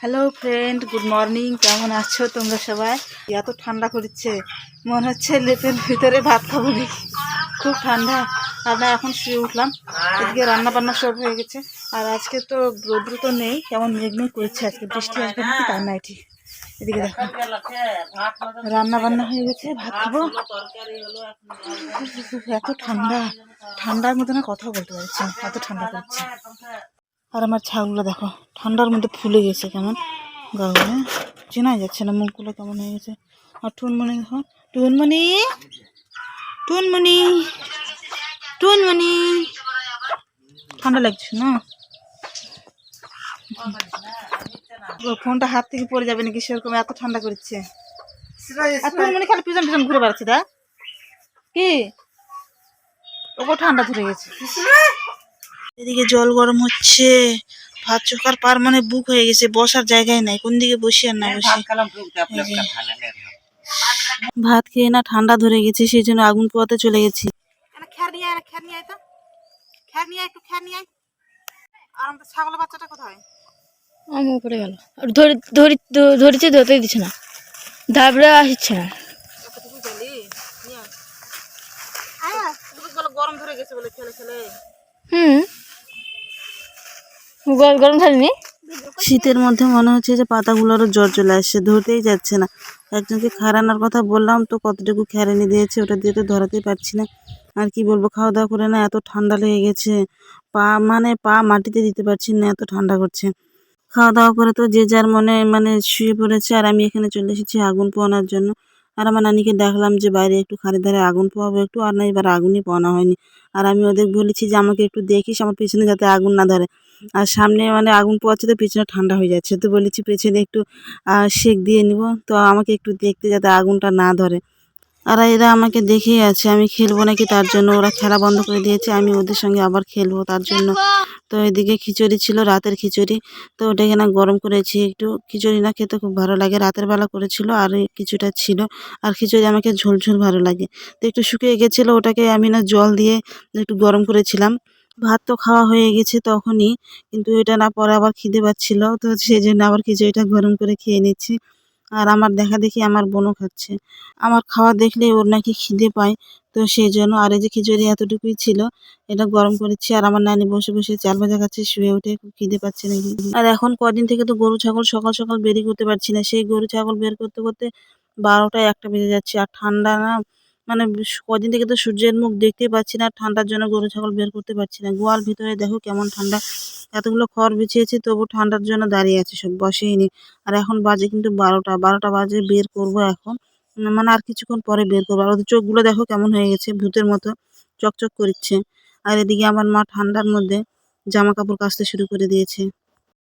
Hello friend good morning কেমন আছো তোমরা সবাই? এত ঠান্ডা করছে মনে হচ্ছে লেপের ভিতরে ভাত খাব নি খুব ঠান্ডা। আমরা এখন শুয়ে উঠলাম। এদিকে রান্না বান্না সব হয়ে গেছে। আর আজকে তো রৌদ্র তো নেই। কেমন মেঘ মেঘ করছে আজকে? বৃষ্টি আসবে নাকি? তার নাই ঠিক। এদিকে দেখো। রান্না বান্না হয়ে গেছে। ভাত খাব। এত ঠান্ডা। ঠান্ডার মধ্যে না কথা বলতে পারছি এত ঠান্ডা করছে আর আমার ছাগলগুলো দেখো ঠান্ডার মধ্যে ফুলে গেছে কেমন? গাগুলো চেনা যাচ্ছে না মুখগুলো কেমন হয়ে গেছে। আর টুনমণি দেখো টুনমণি টুনমণি টুনমণি ঠান্ডা লাগছে না? ফোনটা হাত থেকে পড়ে যাবে নাকি সেরকম এত ঠান্ডা করছে? টুনমণি খালি পিছন পিছন ঘুরে বেড়াচ্ছে দা কি? ওকে ঠান্ডা ধরে গেছে। এদিকে জল গরম হচ্ছে। ভাত চোখার পার মানে বুক হয়ে গেছে বসার জায়গায় নাই কোন দিকে বসি আর না বসি। ভাত খেয়ে না ঠান্ডা ধরে গেছে সেই জন্য আগুন পোয়াতে চলে গেছি। খ্যার নিয়ে আয় খ্যার নিয়ে আয় তো। খ্যার নিয়ে একটু খ্যার নিয়ে আয়। আর আমাদের ছাগলের বাচ্চাটা কোথায়? আমার উপরে গেল। আর ধরে ধরি ধ- ধরেছে ধরতে দিচ্ছে না। ধাবড়া আসছে না। গরম ধরে গেছে বলে খেলে খেলে। হুম। শীতের মধ্যে মনে হচ্ছে যে পাতাগুলোরও জ্বর চলে আসছে, ধরতেই যাচ্ছে না। একজনকে খারানোর কথা বললাম, তো কতটুকু খেরানি দিয়েছে ওটা দিয়ে তো ধরাতেই পারছি না। আর কি বলব খাওয়া দাওয়া করে না, এত ঠান্ডা লেগে গেছে। পা মানে পা মাটিতে দিতে পারছি না, এত ঠান্ডা করছে। খাওয়া দাওয়া করে তো যে যার মনে মানে শুয়ে পড়েছে, আর আমি এখানে চলে এসেছি আগুন পোয়ানোর জন্য। আর আমার নানিকে দেখলাম যে, বাইরে একটু খালি ধারে আগুন পোয়াবো একটু। আর না, এবার আগুনই পোয়ানো হয়নি। আর আমি ওদের বলেছি যে, আমাকে একটু দেখিস, আমার পিছনে যাতে আগুন না ধরে। আর সামনে মানে আগুন পোয়াচ্ছে তো পিছনে ঠান্ডা হয়ে যাচ্ছে। তো বলেছি পেছনে একটু সেক দিয়ে নিব। তো আমাকে একটু দেখতে যাতে আগুনটা না ধরে। আর এরা আমাকে দেখেই আছে, আমি খেলব নাকি তার জন্য। ওরা খেলা বন্ধ করে দিয়েছে, আমি ওদের সঙ্গে আবার খেলব তার জন্য। তো এদিকে খিচুড়ি ছিল, রাতের খিচুড়ি। তো ওটাকে না গরম করেছি একটু। খিচুড়ি না খেতে খুব ভালো লাগে। রাতের বেলা করেছিল, আর কিছুটা ছিল। আর খিচুড়ি আমাকে ঝোল ঝোল ভালো লাগে। তো একটু শুকিয়ে গেছিল, ওটাকে আমি না জল দিয়ে একটু গরম করেছিলাম। ভাত তো খাওয়া হয়ে গেছে তখনই, কিন্তু এটা না, পরে আবার খিদে পাচ্ছিল, তো সেই জন্য আবার খিচুড়িটা গরম করে খেয়ে নিচ্ছি। আর আমার দেখা দেখি আমার বোনও খাচ্ছে। আমার খাওয়া দেখলেই ওর নাকি খিদে পায়, তো সেই জন্য আর এই যে খিচুড়ি এতটুকুই ছিল, এটা গরম করেছি আর আমার নানি বসে বসে চাল ভাজা খাচ্ছে, শুয়ে উঠে খিদে পাচ্ছে নাকি। আর এখন কদিন থেকে তো গরু, ছাগল সকাল সকাল বেরি করতে পারছি না, সেই গরু, ছাগল বের করতে করতে বারোটা একটা বেজে যাচ্ছে, আর ঠান্ডা না মানে কদিন থেকে তো সূর্যের মুখ দেখতেই পাচ্ছি না, ঠান্ডার জন্য গরু, ছাগল বের করতে পারছি না। গোয়াল ভিতরে দেখো কেমন ঠান্ডা। এতগুলো খড় বিছিয়েছি, তবু ঠান্ডার জন্য দাঁড়িয়ে আছে, সব বসেইনি। আর এখন বাজে কিন্তু বারোটা বারোটা বাজে, বের করব এখন। মানে আর কিছুক্ষণ পরে বের করব। আর ওদের চোখগুলো দেখো কেমন হয়ে গেছে, ভূতের মতো চকচক করছে আর এদিকে আমার মা ঠান্ডার মধ্যে জামা কাপড় কাচতে শুরু করে দিয়েছে।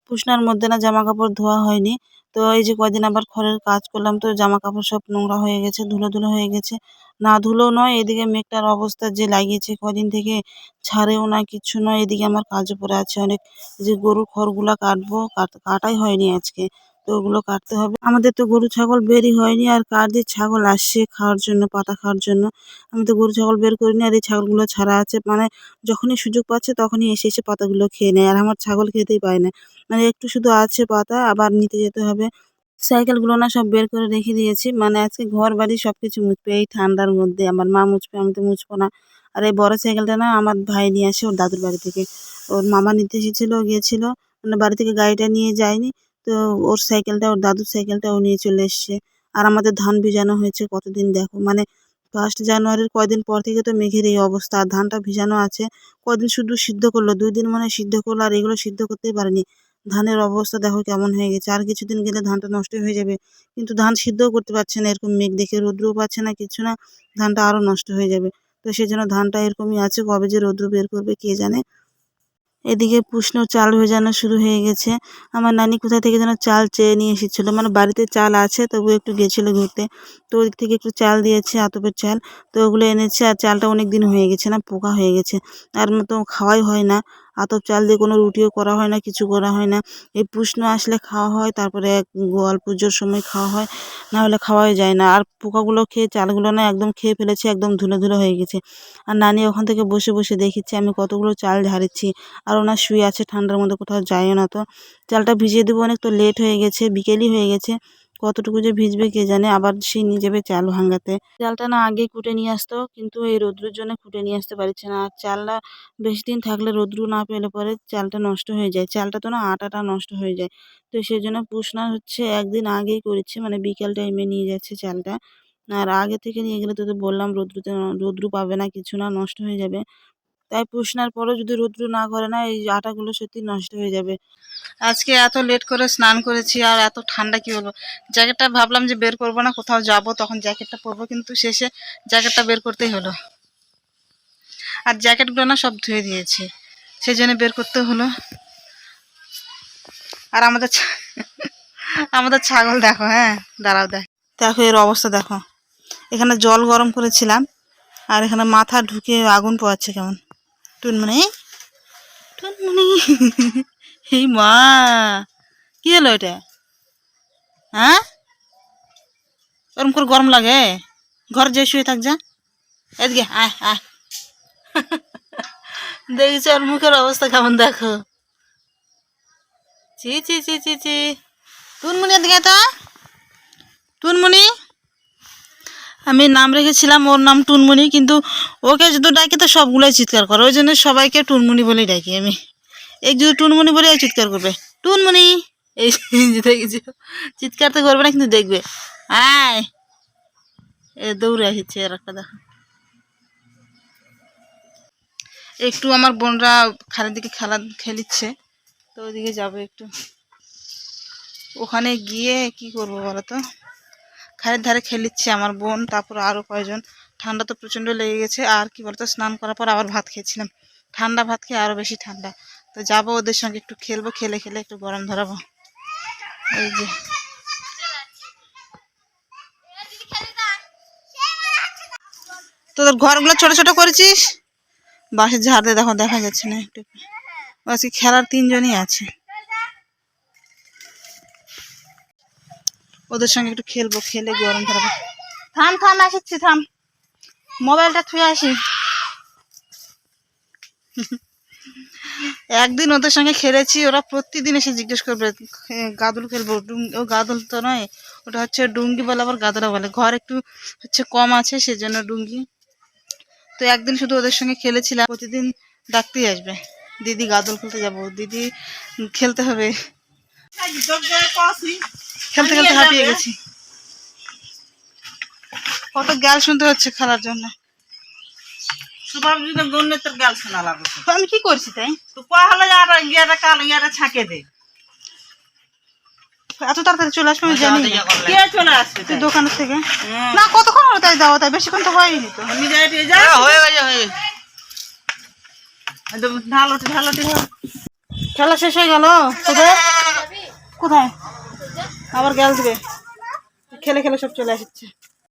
পুষনার মধ্যে না জামা কাপড় ধোয়া হয়নি। তো এই যে কদিন আবার খড়ের কাজ করলাম, তো জামা কাপড় সব নোংরা হয়ে গেছে, ধুলো ধুলো হয়ে গেছে। না ধুলো নয়, এদিকে মেঘটার অবস্থা যে লাগিয়েছে কদিন থেকে ছাড়েও না, কিছু নয়, এদিকে আমার কাজও পড়ে আছে অনেক। যে গরুর খড়গুলা কাটবো, কাট- কাটাই হয়নি আজকে। তো ওগুলো কাটতে হবে। আমাদের তো গরু, ছাগল বেরই হয়নি আর কার যে ছাগল আসছে খাওয়ার জন্য, পাতা খাওয়ার জন্য, আমি তো গরু, ছাগল বের করিনি আর এই ছাগলগুলো ছাড়া আছে। মানে যখনই সুযোগ পাচ্ছে তখনই এসে এসে পাতাগুলো খেয়ে নেয় আর আমার ছাগল খেতেই পায় না। মানে একটু শুধু আছে পাতা, আবার নিতে যেতে হবে। সাইকেলগুলো না সব বের করে রেখে দিয়েছি। মানে আজকে ঘর বাড়ি সব কিছু মুছবে, এই ঠান্ডার মধ্যে। আমার মা মুছবে, আমি তো মুছবো না। আর এই বড় সাইকেলটা না আমার ভাই নিয়ে আসে ওর দাদুর বাড়ি থেকে। ওর মামা নিতে এসেছিল গিয়েছিল। মানে বাড়ি থেকে গাড়িটা নিয়ে যায়নি। তো ওর সাইকেলটা ওর দাদুর সাইকেলটা ও নিয়ে চলে এসছে। আর আমাদের ধান ভিজানো হয়েছে কতদিন দেখো? মানে ফার্স্ট জানুয়ারির কয়দিন পর থেকে তো মেঘের এই অবস্থা। আর ধানটা ভিজানো আছে কদিন শুধু সিদ্ধ করল? দুই দিন মানে সিদ্ধ করল আর এগুলো সিদ্ধ করতেই পারেনি। ধানের অবস্থা দেখো কেমন হয়ে গেছে। আর কিছুদিন গেলে ধানটা নষ্ট হয়ে যাবে। কিন্তু ধান সিদ্ধও করতে পারছে না, এরকম মেঘ দেখে রৌদ্রও পাচ্ছে না, কিছু না। ধানটা আরও নষ্ট হয়ে যাবে। তো সেই জন্য ধানটা এরকমই আছে। কবে যে রৌদ্র বের করবে কে জানে? এদিকে পুষ্ণ চাল ভেজানো শুরু হয়ে গেছে। আমার নানি কোথা থেকে যেন চাল চেয়ে নিয়ে এসেছিল? মানে বাড়িতে চাল আছে তবু একটু গেছিল ঘুরতে। তো ওদিক থেকে একটু চাল দিয়েছে, আতপের চাল। তো ওগুলো এনেছে, আর চালটা অনেক দিন হয়ে গেছে না, পোকা হয়ে গেছে। আর মতো খাওয়াই হয় না। আতপ চাল দিয়ে কোনো রুটিও করা হয় না, কিছু করা হয় না। এই পুষ্ণ আসলে খাওয়া হয়, তারপরে এক গোয়াল পুজোর সময় খাওয়া হয়, না হলে খাওয়াই যায় না। আর পোকাগুলো খেয়ে চালগুলো না একদম খেয়ে ফেলেছে, একদম ধুলো ধুলো হয়ে গেছে। আর নানি ওখান থেকে বসে বসে দেখিচ্ছে, আমি কতগুলো চাল ঝাড়িচ্ছি আর ওনার শুয়ে আছে, ঠান্ডার মধ্যে কোথাও যায়ও না তো। চালটা ভিজিয়ে দেবো অনেক তো লেট হয়ে গেছে, বিকেলই হয়ে গেছে। কতটুকু যে ভিজবে কে জানে, আবার সেই নিয়ে যাবে চাল ভাঙাতে। চালটা না আগেই কুটে নিয়ে আসতো, কিন্তু এই রোদ্রুর জন্য কুটে নিয়ে আসতে পারছে না। আর চালটা বেশি দিন থাকলে রোদ্রু না পেলে পরে চালটা নষ্ট হয়ে যায়। চালটা তো না আটাটা নষ্ট হয়ে যায়। তো সেই জন্য পুষনা হচ্ছে একদিন আগেই করেছে মানে বিকাল টাইমে নিয়ে যাচ্ছে চালটা। আর আগে থেকে নিয়ে গেলে তো তো বললাম রোদ্রুতে, রোদ্রু পাবে না, কিছু না, নষ্ট হয়ে যাবে। তাই পুষনার পরেও যদি রোদ্রু না করে না, এই আটাগুলো সত্যি নষ্ট হয়ে যাবে। আজকে এত লেট করে স্নান করেছি আর এত ঠান্ডা, কি বলব? জ্যাকেটটা ভাবলাম যে বের করব না, কোথাও যাব, তখন জ্যাকেটটা পরবো, কিন্তু শেষে জ্যাকেটটা বের করতেই হলো। আর জ্যাকেটগুলো না সব ধুয়ে দিয়েছি, সেই জন্য বের করতে হলো। আর আমাদের আমাদের ছাগল দেখো হ্যাঁ দাঁড়াও দেখ। দেখো এর অবস্থা দেখো। এখানে জল গরম করেছিলাম, আর এখানে মাথা ঢুকে আগুন পোয়াচ্ছে কেমন। টুনমুনি? টুনমুনি? এই মা, কি হলো এটা? হ্যাঁ? ওরম করে গরম লাগে? ঘর যে শুয়ে থাক যা। এদিকে আয় আয়। দেখেছি ওর মুখের অবস্থা কেমন, দেখো। চি চি চি চি চি টুনমুনি এদিকে তো। টুনমুনি? আমি নাম রেখেছিলাম, ওর নাম টুনমুনি, কিন্তু ওকে যদি ডাকি তো সবগুলোই চিৎকার করে। ওই জন্য সবাইকে টুনমুনি বলেই ডাকি আমি। এই যদি টুনমুনি বলে চিৎকার করবে। টুনমুনি! এই দেখেছি? চিৎকার তো করবে না, কিন্তু দেখবে। আয়! এ দৌড়ে আসছে আর একটা দেখো। একটু আমার বোনরা খালের দিকে খেলা খেলিচ্ছে, তো ওইদিকে যাব একটু। ওখানে গিয়ে কি করব বলো তো? খালের ধারে খেলিচ্ছে আমার বোন, তারপর আরও কয়জন। ঠান্ডা তো প্রচণ্ড লেগে গেছে, আর কি বলতো, স্নান করার পর আবার ভাত খেয়েছিলাম। ঠান্ডা ভাত খেয়ে আরও বেশি ঠান্ডা। তো যাব ওদের সঙ্গে একটু খেলব, খেলে খেলে একটু গরম ধরাবো। এই যে। তোদের ঘরগুলো ছোট ছোট করেছিস? বাঁশের ঝাড় দিয়ে দেখো, দেখা যাচ্ছে না একটু। আজকে খেলার তিনজনই আছে। ওদের সঙ্গে একটু খেলব, খেলে গরম ধরাবো। থাম থাম, আসছি, থাম। মোবাইলটা থুয়ে আসি। একদিন ওদের সঙ্গে খেলেছি, ওরা প্রতিদিন এসে জিজ্ঞেস করবে গাদুল খেলব? ও গাদুল তো নয়, ওটা হচ্ছে ডুঙ্গি বলে, আবার গাদুলা বলে। ঘর একটু হচ্ছে কম আছে, সেজন্য ডুঙ্গি। তো একদিন শুধু ওদের সঙ্গে খেলেছিলাম, প্রতিদিন ডাকতেই আসবে। দিদি, গাদল খেলতে যাব। দিদি খেলতে হবে। খেলতে খেলতে হাঁপিয়ে গেছি। কত গাল শুনতে হচ্ছে খেলার জন্য। আমি কি করছি তাই? ছাকে দে। এত তাড়াতাড়ি চলে আসবে আমি জানি চলে আসবে তুই দোকানের থেকে? হ্যাঁ। না কতক্ষণ হলো তাই দাও তাই বেশিক্ষণ তো হয়নি তো। আমি যাই যা হয়ে গেছে হয়ে খেলা শেষ হয়ে গেল? তোদের? কোথায়? আবার গেল দিবে। খেলে খেলে সব চলে আসছে।